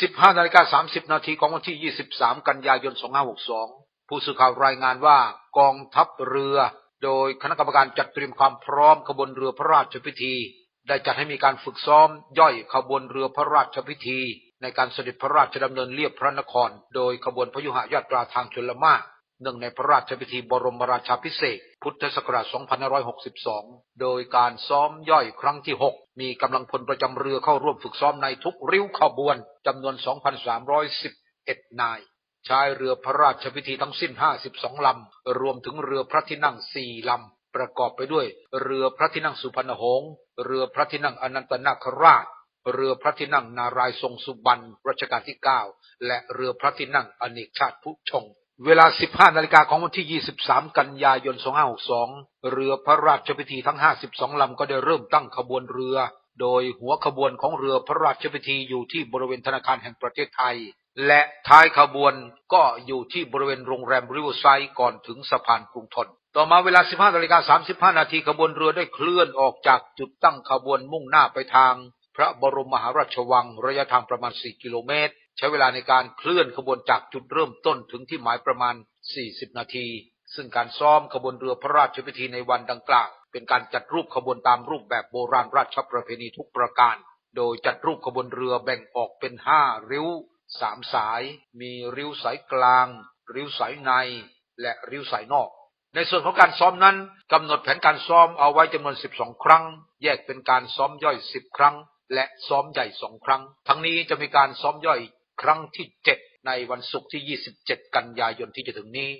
15นาฬิกา30นาทีของวันที่23กันยายน2562ผู้สื่อข่าวรายงานว่ากองทัพเรือ โดยคณะกรรมการจัดเตรียมความพร้อมขบวนเรือพระราชพิธี ได้จัดให้มีการฝึกซ้อมย่อยขบวนเรือพระราชพิธี ในการเสด็จพระราชดำเนินเลียบพระนคร โดยขบวนพยุหยาตราทางชลมาร เนื่องในพระราชพิธีบรมราชาภิเศษ พุทธศักราช 2562 โดยการซ้อมย่อยครั้งที่ 6 มีกำลังพลประจำเรือเข้าร่วมฝึกซ้อมในทุกริ้วขบวนจำนวน 2,311 นาย ใช้เรือพระราชพิธีทั้งสิ้น 52 ลำ รวมถึงเรือพระที่นั่ง 4 ลำ ประกอบไปด้วย เรือพระที่นั่งสุพรรณหงษ์ เรือพระที่นั่งอนันตนาคราชเรือพระที่นั่งนารายทรงสุบรรณรัชกาลที่ 9 และเรือพระที่นั่งอเนกชาติผู้ชง เวลา 15 นาฬิกาของวันที่ 23 กันยายน 2562 เรือพระราชพิธีทั้ง 52 ลำก็ได้เริ่มตั้งขบวนเรือ โดยหัวขบวนของเรือพระราชพิธีอยู่ที่บริเวณธนาคารแห่งประเทศไทย และท้ายขบวนก็อยู่ที่บริเวณโรงแรมริเวอร์ไซด์ก่อนถึงสะพานกรุงทน ต่อมาเวลา 15 นาฬิกา 35 นาทีขบวนเรือได้เคลื่อนออกจากจุดตั้งขบวนมุ่งหน้าไปทาง พระบรมมหาราชวังระยะทางประมาณ 4 กิโลเมตร ใช้เวลาในการเคลื่อนขบวนจากจุดเริ่มต้นถึงที่หมายประมาณ 40 นาที ซึ่งการซ้อมขบวนเรือพระราชพิธีในวันดังกล่าวเป็นการจัดรูปขบวนตามรูปแบบโบราณราชประเพณีทุกประการ โดยจัดรูปขบวนเรือแบ่งออกเป็น5ริ้ว3สาย มีริ้วสายกลาง ริ้วสายใน และริ้วสายนอก ในส่วนของการซ้อมนั้นกำหนดแผนการซ้อมเอาไว้จำนวน 12 ครั้ง แยกเป็นการซ้อมย่อย 10 ครั้ง และซ้อมใหญ่2ครั้ง ทั้งนี้จะมีการซ้อมย่อย ครั้งที่ 7 ในวันศุกร์ที่ 27 กันยายนที่จะถึงนี้